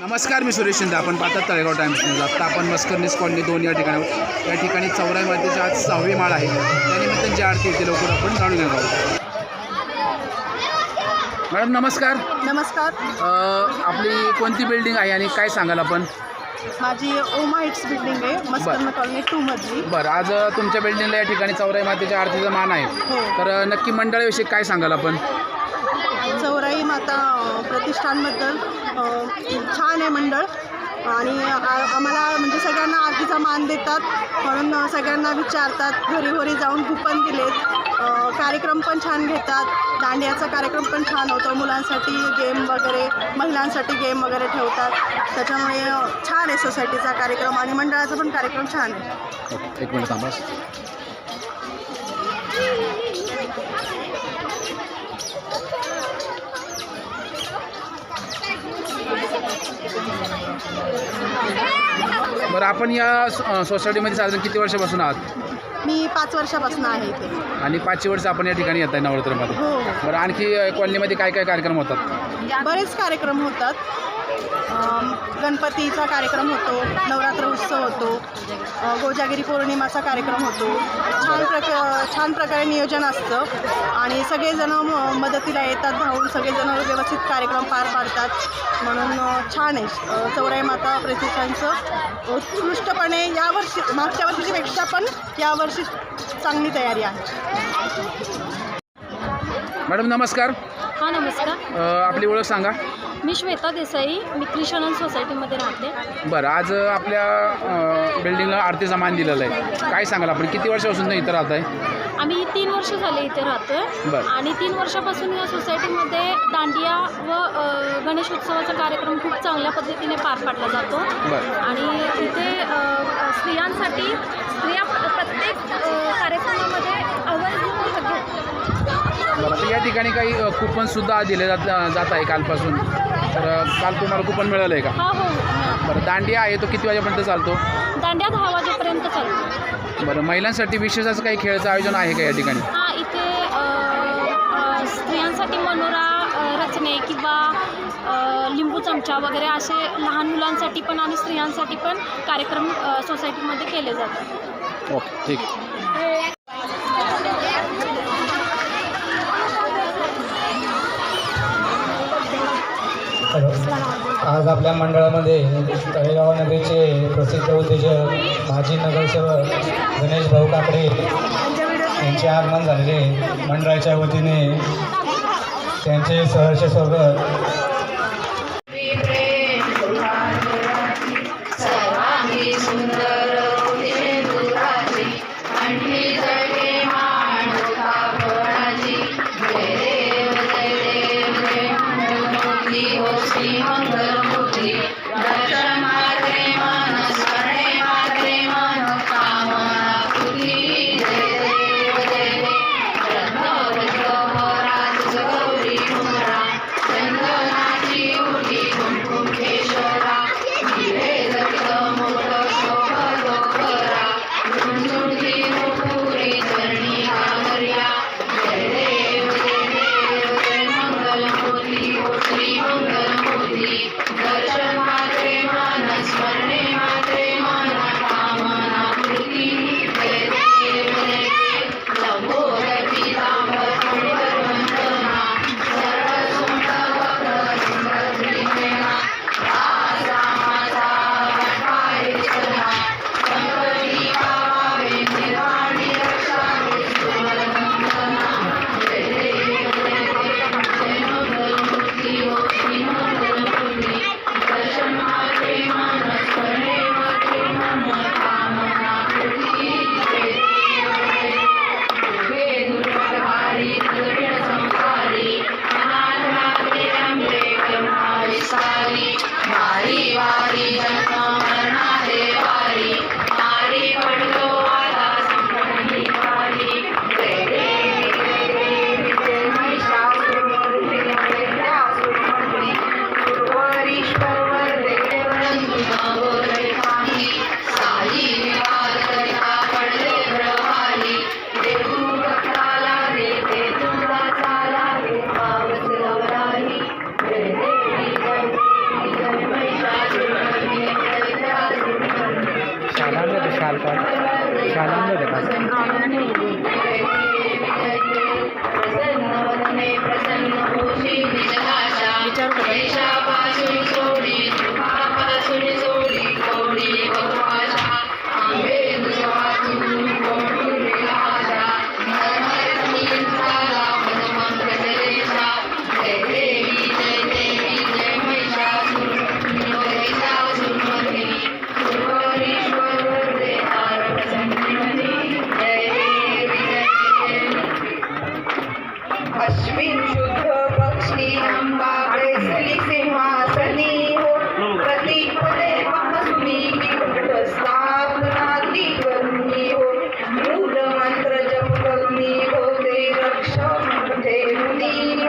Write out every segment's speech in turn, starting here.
नमस्कार मी सुरेश शिंदे. आपण पाहतात तळेगाव टाइम्स न्यूज. आत्ता आपण मस्करनीस कॉलनी दोन या ठिकाणी या ठिकाणी चौराई मातेची आज सहावी माळ आहे. त्यानिमित्त जी आरती येते लवकर आपण जाणून घेणार आहोत. मॅडम नमस्कार. नमस्कार. अ, आपली कोणती बिल्डिंग आहे आणि काय सांगाल आपण? माझी ओम हाईट्स बिल्डिंग आहे मस्कर्न कॉलनी टू मधली. बरं आज अ, तुमच्या बिल्डिंगला या ठिकाणी चौराई मातेच्या आरतीचा मान आहे. हो. तर अ, नक्की मंडळाविषयी काय सांगाल आपण? माता प्रतिष्ठानबद्दल छान आहे मंडळ. आणि आम्हाला म्हणजे सगळ्यांना आरतीचा मान देतात म्हणून सगळ्यांना विचारतात घरी घरी जाऊन कुपन दिलेत. कार्यक्रम पण छान घेतात. दांडियाचा कार्यक्रम पण छान होतो. मुलांसाठी गेम वगैरे महिलांसाठी गेम वगैरे ठेवतात. त्याच्यामुळे छान आहे सोसायटीचा कार्यक्रम आणि मंडळाचा पण कार्यक्रम छान आहे. एक मिनिट आपण या सोसायटीमध्ये साधारण किती वर्षापासून आहात? मी पाच वर्षापासून आहे इथे. आणि पाचशे वर्ष आपण या ठिकाणी येत आहे नवरात्रमध्ये. हो. बरं आणखी अ, कॉलनीमध्ये काय काय कार्यक्रम होतात? बरेच कार्यक्रम होतात. गणपतीचा कार्यक्रम होतो नवरात्र उत्सव होतो अ, कोजागिरी पौर्णिमाचा कार्यक्रम होतो. छान प्रक छान प्रकारे नियोजन असतं. आणि सगळेजण म- मदतीला येतात धावून सगळेजण व्यवस्थित कार्यक्रम पार पाडतात. म्हणून छान आहे. चौराई माता प्रतिष्ठानचं. उत्कृष्टपणे यावर्षी मागच्या वर्षीपेक्षा पण यावर्षी चांगली तयारी आहे. मॅडम नमस्कार. हां नमस्कार. आपली ओळख सांगा. मी श्वेता देसाई मी क्रिशनन सोसायटीमध्ये राहते. बरं आज आपल्या अ, बिल्डिंगला आरतीचा मान दिलेला आहे. काय सांगाल आपण? किती वर्षापासून इथं राहत आहे आम्ही तीन वर्ष झाले इथे राहतोय बरं. आणि तीन वर्षापासून या सोसायटीमध्ये दांडिया व अ, गणेशोत्सवाचा कार्यक्रम खूप चांगल्या पद्धतीने पार पाडला जातो. बरं. आणि इथे अ, स्त्रियांसाठी स्त्रिया प्र- प्रत्येक अ, कार्यक्रमामध्ये आवर्जून भाग घेतात. बरं तर या ठिकाणी काही अ, कुपनसुद्धा दिले जात जात आहे कालपासून. तर काल तुम्हाला कुपन मिळालं आहे का? हा हो हो. बरं दांडिया आहे तो किती वाजेपर्यंत चालतो? दांडिया दहा वाजेपर्यंत चालतो. बरं महिलांसाठी विशेष असं काही खेळाचं आयोजन आहे का या ठिकाणी? हां इथे अ, अ, स्त्रियांसाठी मनोरा अ, रचने किंवा अ, लिंबू चमचा वगैरे असे लहान मुलांसाठी पण आणि स्त्रियांसाठी पण कार्यक्रम अ, सोसायटीमध्ये केले जातात. ओके ठीक. हॅलो आज आपल्या मंडळामध्ये तळेगाव नगरीचे प्रसिद्ध उद्योजक माजी नगरसेवक गणेश भाऊ काकडे यांचे आगमन झालेले मंडळाच्या वतीने त्यांचे सहर्ष स्वागत. श्रीमंगलमूर्ती ते रक्षण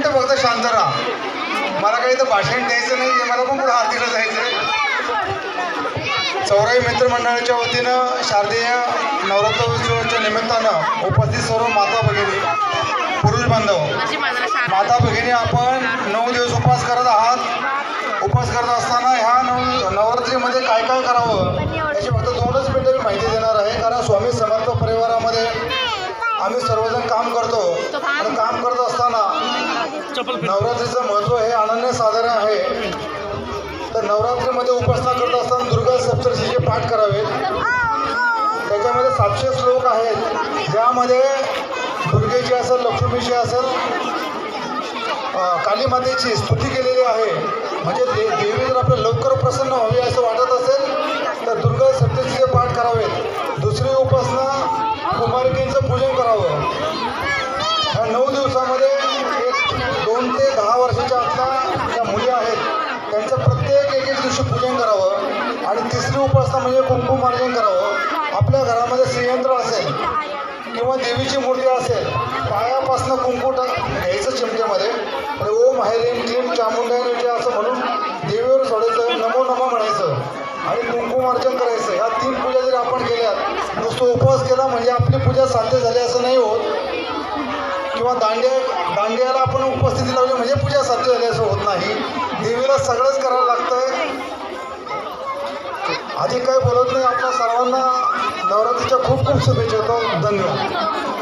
मिनटं फक्त शांत राहा. मला काही तर भाषण द्यायचं नाही आहे मला पण पुढे आरतीला जायचं चौराई मित्रमंडळाच्या वतीनं शारदीय नवरात्र उत्सवाच्या निमित्तानं उपस्थित सर्व माता भगिनी पुरुष बांधव माता भगिनी आपण नऊ दिवस उपवास करत आहात. उपवास करत असताना ह्या नव नवरात्रीमध्ये काय काय करावं याची फक्त दोनच मिनिटं मी माहिती देणार आहे. कारण स्वामी समर्थ परिवारामध्ये आम्ही सर्वजण काम करतो. आणि काम करत नवरात्रीचं महत्त्व हे अनन्यसाधारण आहे. तर नवरात्रीमध्ये उपासना करत असताना दुर्गा सप्तशीचे पाठ करावेत. त्याच्यामध्ये सातशे श्लोक आहेत. ज्यामध्ये दुर्गेची असेल लक्ष्मीची असेल काली मातेची स्तुती केलेली आहे. म्हणजे दे देवी जर आपल्या लवकर प्रसन्न व्हावी असं वाटत असेल तर दुर्गा सप्तशीचे पाठ करावेत दुसरी उपासना कुमारिकेचं पूजन करावं ह्या नऊ दिवसामध्ये एक दोन ते दहा वर्षाच्या आतल्या ज्या मुली आहेत त्यांचं प्रत्येक एक एक दिवशी पूजन करावं आणि तिसरी उपासना म्हणजे कुंकुमार्जन करावं. आपल्या घरामध्ये श्रीयंत्र असेल किंवा देवीची मूर्ती असेल पायापासनं कुंकू टा घ्यायचं चिमट्यामध्ये आणि ओम हैरीम क्लीम चामुंडायचे असं म्हणून देवीवर सोडायचं नमो नमो म्हणायचं. आणि कुंकुमार्जन करायचं. ह्या तीन पूजा जरी आपण केल्यात नुसतं उपवास केला म्हणजे आपली पूजा साध्य झाली असं नाही होत. किंवा दांड्या दांड्याला आपण उपस्थिती लावली म्हणजे पूजा साध्य झाली असं होत नाही. देवीला सगळंच करावं लागतंय. अधिक काय बोलत नाही. आपल्या सर्वांना नवरात्रीच्या खूप खूप शुभेच्छा होतो धन्यवाद.